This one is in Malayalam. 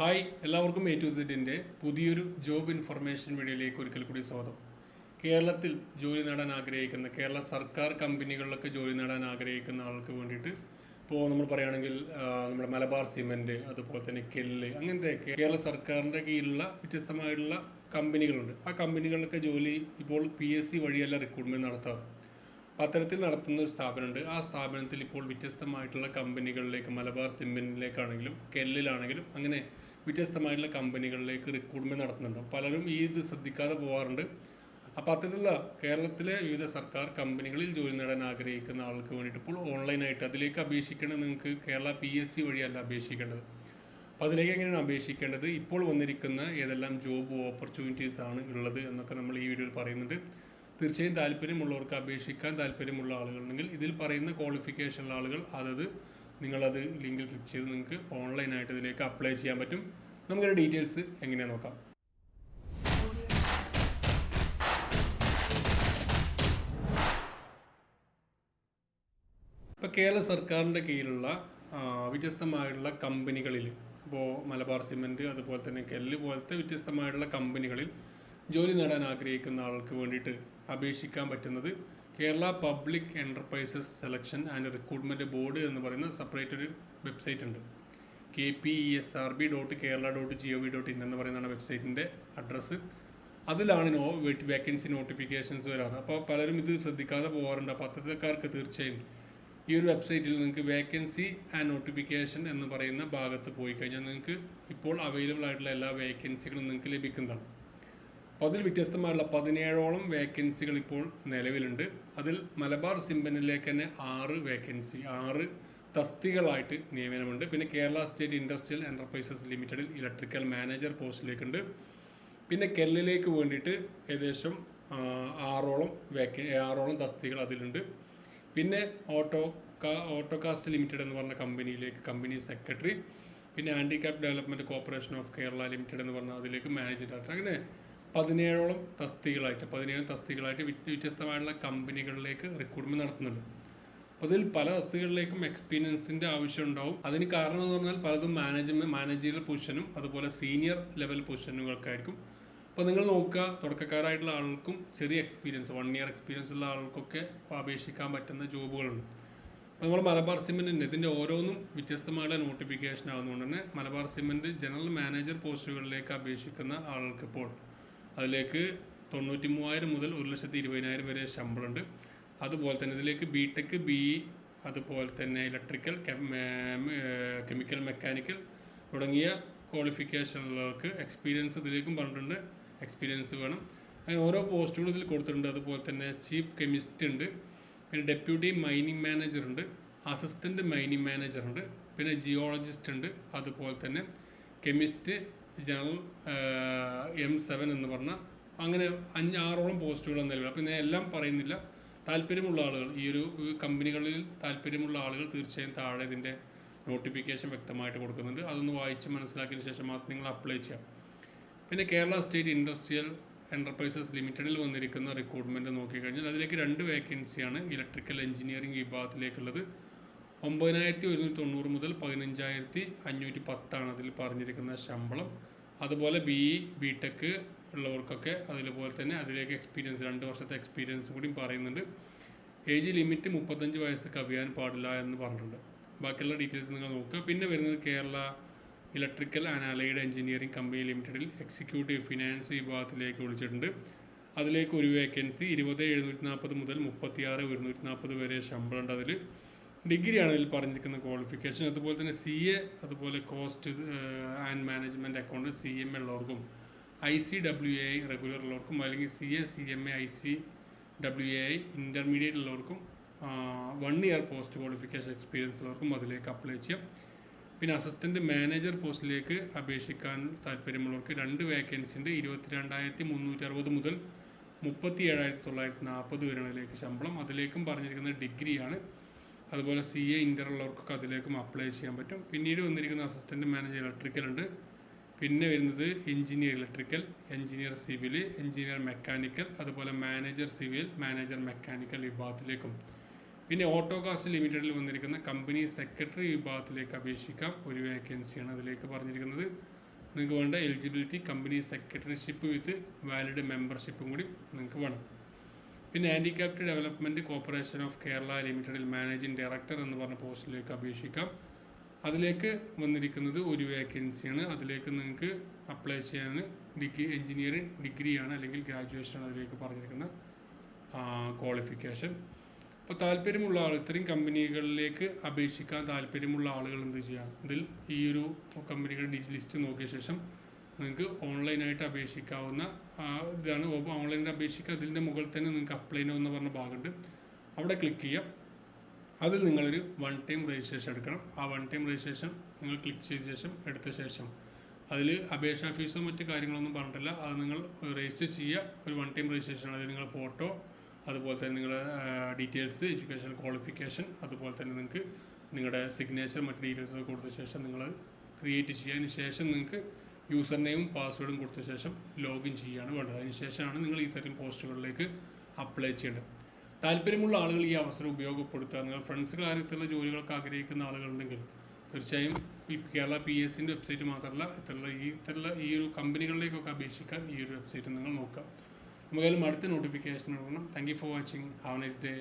ഹായ് എല്ലാവർക്കും എ ടു സെറ്റിന്റെ പുതിയൊരു ജോബ് ഇൻഫർമേഷൻ വീഡിയോയിലേക്ക് ഒരിക്കൽ കൂടി സ്വാഗതം. കേരളത്തിൽ ജോലി നേടാൻ ആഗ്രഹിക്കുന്ന കേരള സർക്കാർ കമ്പനികളിലൊക്കെ ജോലി നേടാൻ ആഗ്രഹിക്കുന്ന ആൾക്ക് വേണ്ടിയിട്ട് ഇപ്പോൾ നമ്മൾ പറയുകയാണെങ്കിൽ നമ്മുടെ മലബാർ സിമെന്റ് അതുപോലെ തന്നെ കെല്ല് അങ്ങനത്തെ കേരള സർക്കാരിന്റെ കീഴിലുള്ള വ്യത്യസ്തമായിട്ടുള്ള കമ്പനികളുണ്ട്. ആ കമ്പനികളിലൊക്കെ ജോലി ഇപ്പോൾ പി എസ് സി വഴിയല്ല റിക്രൂട്ട്മെന്റ് നടത്താറ്. അത്തരത്തിൽ നടത്തുന്ന ഒരു സ്ഥാപനമുണ്ട്. ആ സ്ഥാപനത്തിൽ ഇപ്പോൾ വ്യത്യസ്തമായിട്ടുള്ള കമ്പനികളിലേക്ക് മലബാർ സിമെന്റിലേക്കാണെങ്കിലും കെല്ലിലാണെങ്കിലും അങ്ങനെ വ്യത്യസ്തമായിട്ടുള്ള കമ്പനികളിലേക്ക് റിക്രൂട്ട്മെന്റ് നടത്തുന്നുണ്ട്. പലരും ഈ ഇത് ശ്രദ്ധിക്കാതെ പോകാറുണ്ട് അപ്പോൾ അത്തരത്തിലുള്ള കേരളത്തിലെ വിവിധ സർക്കാർ കമ്പനികളിൽ ജോലി നേടാൻ ആഗ്രഹിക്കുന്ന ആൾക്ക് വേണ്ടിയിട്ട് ഇപ്പോൾ ഓൺലൈനായിട്ട് അതിലേക്ക് അപേക്ഷിക്കേണ്ടത് നിങ്ങൾക്ക് കേരള പി എസ് സി വഴിയല്ല അപേക്ഷിക്കേണ്ടത്. അപ്പോൾ അതിലേക്ക് എങ്ങനെയാണ് അപേക്ഷിക്കേണ്ടത്? ഇപ്പോൾ വന്നിരിക്കുന്ന ഏതെല്ലാം ജോബ് ഓപ്പർച്യൂണിറ്റീസ് ആണ് ഉള്ളത് എന്നൊക്കെ നമ്മൾ ഈ വീഡിയോയിൽ പറയുന്നുണ്ട്. തീർച്ചയായും താല്പര്യമുള്ളവർക്ക് അപേക്ഷിക്കാൻ താല്പര്യമുള്ള ആളുകളുണ്ടെങ്കിൽ ഇതിൽ പറയുന്ന ക്വാളിഫിക്കേഷനുള്ള ആളുകൾ അതത് നിങ്ങളത് ലിങ്കിൽ ക്ലിക്ക് ചെയ്ത് നിങ്ങൾക്ക് ഓൺലൈനായിട്ട് ഇതിലേക്ക് അപ്ലൈ ചെയ്യാൻ പറ്റും. നമുക്കൊരു ഡീറ്റെയിൽസ് എങ്ങനെയാണ് നോക്കാം. ഇപ്പോൾ കേരള സർക്കാരിന്റെ കീഴിലുള്ള വ്യത്യസ്തമായിട്ടുള്ള കമ്പനികളിൽ ഇപ്പോൾ മലബാർ സിമെന്റ് അതുപോലെ തന്നെ കെല്ല് പോലത്തെ വ്യത്യസ്തമായിട്ടുള്ള കമ്പനികളിൽ ജോലി നേടാൻ ആഗ്രഹിക്കുന്ന ആൾക്ക് വേണ്ടിയിട്ട് അപേക്ഷിക്കാൻ പറ്റുന്നത് Kerala public enterprises selection and recruitment board എന്ന് പറയുന്ന സെപ്പറേറ്റ് ഒരു വെബ്സൈറ്റ് ഉണ്ട്. K P E S R B dot Kerala dot G O V dot in എന്ന് പറയുന്നതാണ് വെബ്സൈറ്റിന്റെ അഡ്രസ്സ് അതിലാണ് നോ വേക്കൻസി നോട്ടിഫിക്കേഷൻസ് വരാറ്. അപ്പോൾ പലരും ഇത് ശ്രദ്ധിക്കാതെ പോകാറുണ്ട് അപ്പോൾ അത്തരക്കാർക്ക് തീർച്ചയായും ഈ ഒരു വെബ്സൈറ്റിൽ നിങ്ങൾക്ക് വേക്കൻസി ആൻഡ് നോട്ടിഫിക്കേഷൻ എന്ന് പറയുന്ന ഭാഗത്ത് പോയി കഴിഞ്ഞാൽ നിങ്ങൾക്ക് ഇപ്പോൾ അവൈലബിൾ ആയിട്ടുള്ള എല്ലാ വേക്കൻസികളും നിങ്ങൾക്ക് ലഭിക്കുന്നതാണ്. അപ്പോൾ അതിൽ വ്യത്യസ്തമായുള്ള പതിനേഴോളം വേക്കൻസികൾ ഇപ്പോൾ നിലവിലുണ്ട്. അതിൽ മലബാർ സിംബനിലേക്ക് തന്നെ ആറ് വേക്കൻസി ആറ് തസ്തികളായിട്ട് നിയമനമുണ്ട്. പിന്നെ കേരള സ്റ്റേറ്റ് ഇൻഡസ്ട്രിയൽ എന്റർപ്രൈസസ് ലിമിറ്റഡിൽ ഇലക്ട്രിക്കൽ മാനേജർ പോസ്റ്റിലേക്കുണ്ട്. പിന്നെ കെല്ലിലേക്ക് വേണ്ടിയിട്ട് ഏകദേശം ആറോളം വേക്ക ആറോളം തസ്തികൾ അതിലുണ്ട്. പിന്നെ ഓട്ടോ കാ ഓട്ടോകാസ്റ്റ് ലിമിറ്റഡ് എന്ന് പറഞ്ഞ കമ്പനിയിലേക്ക് കമ്പനി സെക്രട്ടറി. പിന്നെ handicap development corporation of Kerala limited എന്ന് പറഞ്ഞ അതിലേക്ക് മാനേജർ ഡയറക്ടർ. അങ്ങനെ പതിനേഴോളം തസ്തികളായിട്ട് പതിനേഴ് തസ്തികളായിട്ട് വ്യ- വ്യത്യസ്തമായിട്ടുള്ള കമ്പനികളിലേക്ക് റിക്രൂട്ട്മെന്റ് നടത്തുന്നുണ്ട്. അതിൽ പല തസ്തികളിലേക്കും എക്സ്പീരിയൻസിന്റെ ആവശ്യം ഉണ്ടാവും. അതിന് കാരണം എന്ന് പറഞ്ഞാൽ പലതും മാനേജ്മെന്റ് മാനേജീരിയൽ പൊസിഷനും അതുപോലെ സീനിയർ ലെവൽ പൊസിഷനുകൾക്കായിരിക്കും അപ്പോൾ നിങ്ങൾ നോക്കുക തുടക്കക്കാരായിട്ടുള്ള ആൾക്കും ചെറിയ എക്സ്പീരിയൻസ് വൺ ഇയർ എക്സ്പീരിയൻസ് ഉള്ള ആൾക്കൊക്കെ അപേക്ഷിക്കാൻ പറ്റുന്ന ജോബുകളുണ്ട്. അപ്പോൾ നമ്മൾ മലബാർ സിമെന്റിന്റെ ഇതിന്റെ ഓരോന്നും വ്യത്യസ്തമായുള്ള നോട്ടിഫിക്കേഷൻ ആകുന്നതുകൊണ്ട് തന്നെ മലബാർ സിമെന്റ് ജനറൽ മാനേജർ പോസ്റ്റുകളിലേക്ക് അപേക്ഷിക്കുന്ന ആൾക്ക് ഇപ്പോൾ അതിലേക്ക് തൊണ്ണൂറ്റി മൂവായിരം മുതൽ ഒരു ലക്ഷത്തി ഇരുപതിനായിരം വരെ ശമ്പളമുണ്ട്. അതുപോലെ തന്നെ ഇതിലേക്ക് ബി ടെക് ബി ഇ അതുപോലെ തന്നെ ഇലക്ട്രിക്കൽ കെമിക്കൽ മെക്കാനിക്കൽ തുടങ്ങിയ ക്വാളിഫിക്കേഷനുള്ളവർക്ക് എക്സ്പീരിയൻസ് ഇതിലേക്കും പറഞ്ഞിട്ടുണ്ട്. എക്സ്പീരിയൻസ് വേണം. അങ്ങനെ ഓരോ പോസ്റ്റുകളും ഇതിൽ കൊടുത്തിട്ടുണ്ട്. അതുപോലെ തന്നെ ചീഫ് കെമിസ്റ്റ് ഉണ്ട്. പിന്നെ ഡെപ്യൂട്ടി മൈനിങ് മാനേജർ ഉണ്ട്. അസിസ്റ്റന്റ് മൈനിങ് മാനേജർ ഉണ്ട്. പിന്നെ ജിയോളജിസ്റ്റ് ഉണ്ട്. അതുപോലെ തന്നെ കെമിസ്റ്റ് ജനറൽ എം സെവൻ എന്ന് പറഞ്ഞ അങ്ങനെ അഞ്ച് ആറോളം പോസ്റ്റുകൾ നിലവിൽ. അപ്പം ഞാൻ എല്ലാം പറയുന്നില്ല. താല്പര്യമുള്ള ആളുകൾ ഈ ഒരു കമ്പനികളിൽ താല്പര്യമുള്ള ആളുകൾ തീർച്ചയായും താഴെ ഇതിന്റെ നോട്ടിഫിക്കേഷൻ വ്യക്തമായിട്ട് കൊടുക്കുന്നുണ്ട്. അതൊന്ന് വായിച്ച് മനസ്സിലാക്കിയതിന് ശേഷം മാത്രം നിങ്ങൾ അപ്ലൈ ചെയ്യാം. പിന്നെ കേരള സ്റ്റേറ്റ് ഇൻഡസ്ട്രിയൽ എന്റർപ്രൈസസ് ലിമിറ്റഡിൽ വന്നിരിക്കുന്ന റിക്രൂട്ട്മെന്റ് നോക്കിക്കഴിഞ്ഞാൽ അതിലേക്ക് രണ്ട് വേക്കൻസിയാണ് ഇലക്ട്രിക്കൽ എഞ്ചിനീയറിംഗ് വിഭാഗത്തിലേക്കുള്ളത്. ഒമ്പതിനായിരത്തി ഒരുന്നൂറ്റി തൊണ്ണൂറ് മുതൽ പതിനഞ്ചായിരത്തി അഞ്ഞൂറ്റി പത്താണ് അതിൽ പറഞ്ഞിരിക്കുന്ന ശമ്പളം. അതുപോലെ ബി ഇ ബി ടെക് ഉള്ളവർക്കൊക്കെ അതുപോലെ തന്നെ അതിലേക്ക് എക്സ്പീരിയൻസ് രണ്ട് വർഷത്തെ എക്സ്പീരിയൻസ് കൂടി പറയുന്നുണ്ട്. ഏജ് ലിമിറ്റ് മുപ്പത്തഞ്ച് വയസ്സ് കവിയാൻ പാടില്ല എന്ന് പറഞ്ഞിട്ടുണ്ട്. ബാക്കിയുള്ള ഡീറ്റെയിൽസ് നിങ്ങൾ നോക്കുക. പിന്നെ വരുന്നത് Kerala electrical and allied engineering company ലിമിറ്റഡിൽ എക്സിക്യൂട്ടീവ് ഫിനാൻസ് വിഭാഗത്തിലേക്ക് വിളിച്ചിട്ടുണ്ട്. അതിലേക്ക് ഒരു വേക്കൻസി ഇരുപത് എഴുന്നൂറ്റി നാൽപ്പത് മുതൽ മുപ്പത്തിയാറ് ഒരുന്നൂറ്റി നാൽപ്പത് വരെ ശമ്പളമുണ്ട് അതിൽ. ഡിഗ്രിയാണ് ഇതിൽ പറഞ്ഞിരിക്കുന്ന ക്വാളിഫിക്കേഷൻ അതുപോലെ തന്നെ സി എ അതുപോലെ cost and management account C M A ഉള്ളവർക്കും I C W A I regular ഉള്ളവർക്കും അല്ലെങ്കിൽ C A C M A I C W A I intermediate ഉള്ളവർക്കും one year post qualification experience ഉള്ളവർക്കും അതിലേക്ക് അപ്ലൈ ചെയ്യാം. പിന്നെ അസിസ്റ്റന്റ് മാനേജർ പോസ്റ്റിലേക്ക് അപേക്ഷിക്കാൻ താല്പര്യമുള്ളവർക്ക് രണ്ട് വേക്കൻസി ഉണ്ട്. ഇരുപത്തി രണ്ടായിരത്തി മുന്നൂറ്റി അറുപത് മുതൽ മുപ്പത്തി ഏഴായിരത്തി തൊള്ളായിരത്തി നാൽപ്പത് വരെയാണ് ശമ്പളം. അതിലേക്കും പറഞ്ഞിരിക്കുന്നത് ഡിഗ്രിയാണ്. അതുപോലെ സി എ ഇന്റർ ഉള്ളവർക്കൊക്കെ അതിലേക്കും അപ്ലൈ ചെയ്യാൻ പറ്റും. പിന്നീട് വന്നിരിക്കുന്ന അസിസ്റ്റന്റ് മാനേജർ ഇലക്ട്രിക്കൽ ഉണ്ട്. പിന്നെ വരുന്നത് engineer electrical engineer civil engineer mechanical അതുപോലെ മാനേജർ സിവിൽ മാനേജർ മെക്കാനിക്കൽ വിഭാഗത്തിലേക്കും. പിന്നെ ഓട്ടോകാസ്റ്റ് ലിമിറ്റഡിൽ വന്നിരിക്കുന്ന കമ്പനി സെക്രട്ടറി വിഭാഗത്തിലേക്ക് അപേക്ഷിക്കാം. ഒരു വേക്കൻസിയാണ് അതിലേക്ക് പറഞ്ഞിരിക്കുന്നത്. നിങ്ങൾക്ക് വേണ്ട eligibility company secretaryship with valid മെമ്പർഷിപ്പും കൂടി നിങ്ങൾക്ക് വേണം. പിന്നെ handicapped development corporation of Kerala ലിമിറ്റഡിൽ മാനേജിംഗ് ഡയറക്ടർ എന്ന് പറഞ്ഞ പോസ്റ്റിലേക്ക് അപേക്ഷിക്കാം. അതിലേക്ക് വന്നിരിക്കുന്നത് ഒരു വേക്കൻസിയാണ് അതിലേക്ക് നിങ്ങൾക്ക് അപ്ലൈ ചെയ്യാൻ ഡിഗ്രി എഞ്ചിനീയറിംഗ് ഡിഗ്രിയാണ് അല്ലെങ്കിൽ ഗ്രാജുവേഷൻ അതിലേക്ക് പറഞ്ഞിരിക്കുന്ന ക്വാളിഫിക്കേഷൻ അപ്പോൾ താല്പര്യമുള്ള ആൾ ഇത്രയും കമ്പനികളിലേക്ക് അപേക്ഷിക്കാൻ താല്പര്യമുള്ള ആളുകൾ എന്ത് ചെയ്യാം? ഇതിൽ ഈ ഒരു കമ്പനികളുടെ ലിസ്റ്റ് നോക്കിയ ശേഷം നിങ്ങൾക്ക് ഓൺലൈനായിട്ട് അപേക്ഷിക്കാവുന്ന ഇതാണ്. ഓൺലൈനിൽ അപേക്ഷിക്കുക. അതിന്റെ മുകളിൽ തന്നെ നിങ്ങൾക്ക് അപ്ലൈ നോ എന്ന് പറഞ്ഞ ഭാഗമുണ്ട്. അവിടെ ക്ലിക്ക് ചെയ്യാം അതിൽ നിങ്ങളൊരു വൺ ടൈം രജിസ്ട്രേഷൻ എടുക്കണം. ആ വൺ ടൈം രജിസ്ട്രേഷൻ നിങ്ങൾ ക്ലിക്ക് ചെയ്ത ശേഷം എടുത്ത ശേഷം. അതിൽ അപേക്ഷാ ഫീസോ മറ്റു കാര്യങ്ങളൊന്നും പറഞ്ഞിട്ടില്ല. അത് നിങ്ങൾ രജിസ്റ്റർ ചെയ്യുക. ഒരു വൺ ടൈം രജിസ്ട്രേഷൻ അതിൽ നിങ്ങൾ ഫോട്ടോ അതുപോലെ തന്നെ നിങ്ങളുടെ ഡീറ്റെയിൽസ് എഡ്യൂക്കേഷൻ ക്വാളിഫിക്കേഷൻ അതുപോലെ തന്നെ നിങ്ങൾക്ക് നിങ്ങളുടെ സിഗ്നേച്ചർ മറ്റു ഡീറ്റെയിൽസ് കൊടുത്ത ശേഷം നിങ്ങൾ ക്രിയേറ്റ് ചെയ്യുക. അതിന് ശേഷം നിങ്ങൾക്ക് യൂസർ നെയിമും പാസ്വേഡും കൊടുത്ത ശേഷം ലോഗിൻ ചെയ്യുകയാണ് വേണ്ടത്. അതിന് ശേഷമാണ് നിങ്ങൾ ഈ തരം പോസ്റ്റുകളിലേക്ക് അപ്ലൈ ചെയ്യേണ്ടത്. താല്പര്യമുള്ള ആളുകൾ ഈ അവസരം ഉപയോഗപ്പെടുത്തുക. നിങ്ങൾ ഫ്രണ്ട്സുകൾ ആരത്തിലുള്ള ജോലികളൊക്കെ ആഗ്രഹിക്കുന്ന ആളുകളുണ്ടെങ്കിൽ തീർച്ചയായും ഈ കേരള പി എസ് സിന്റെ വെബ്സൈറ്റ് മാത്രമല്ല ഇത്തരമുള്ള ഈ ഇത്തരമുള്ള ഈ ഒരു കമ്പനികളിലേക്കൊക്കെ അപേക്ഷിക്കാൻ ഈ ഒരു വെബ്സൈറ്റ് നിങ്ങൾ നോക്കുക. നമുക്കതിലും അടുത്ത നോട്ടിഫിക്കേഷൻ നൽകണം thank you for watching have nice day